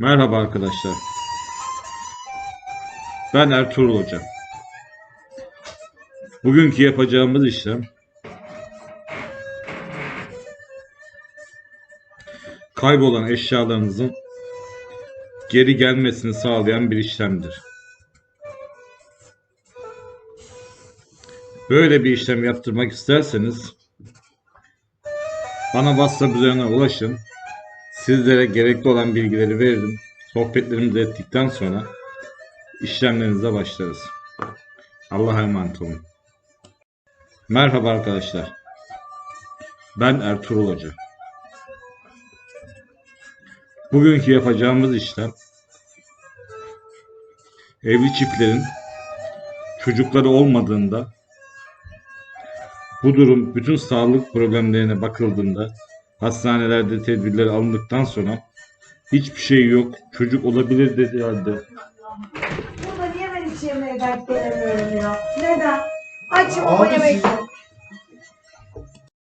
Merhaba arkadaşlar. Ben Ertuğrul Hoca. Bugünkü yapacağımız işlem kaybolan eşyalarınızın geri gelmesini sağlayan bir işlemdir. Böyle bir işlem yaptırmak isterseniz bana WhatsApp üzerinden ulaşın. Sizlere gerekli olan bilgileri veririm. Sohbetlerimizi ettikten sonra işlemlerinize başlarız. Allah'a emanet olun. Merhaba arkadaşlar. Ben Ertuğrul Hoca. Bugünkü yapacağımız işlem evli çiftlerin çocukları olmadığında bu durum bütün sağlık problemlerine bakıldığında hastanelerde tedbirler alındıktan sonra hiçbir şey yok çocuk olabilir dedi halde Baba niye ben hiç yemeğe denk gelemiyorum ya? Neden? Açım ama yemek yok.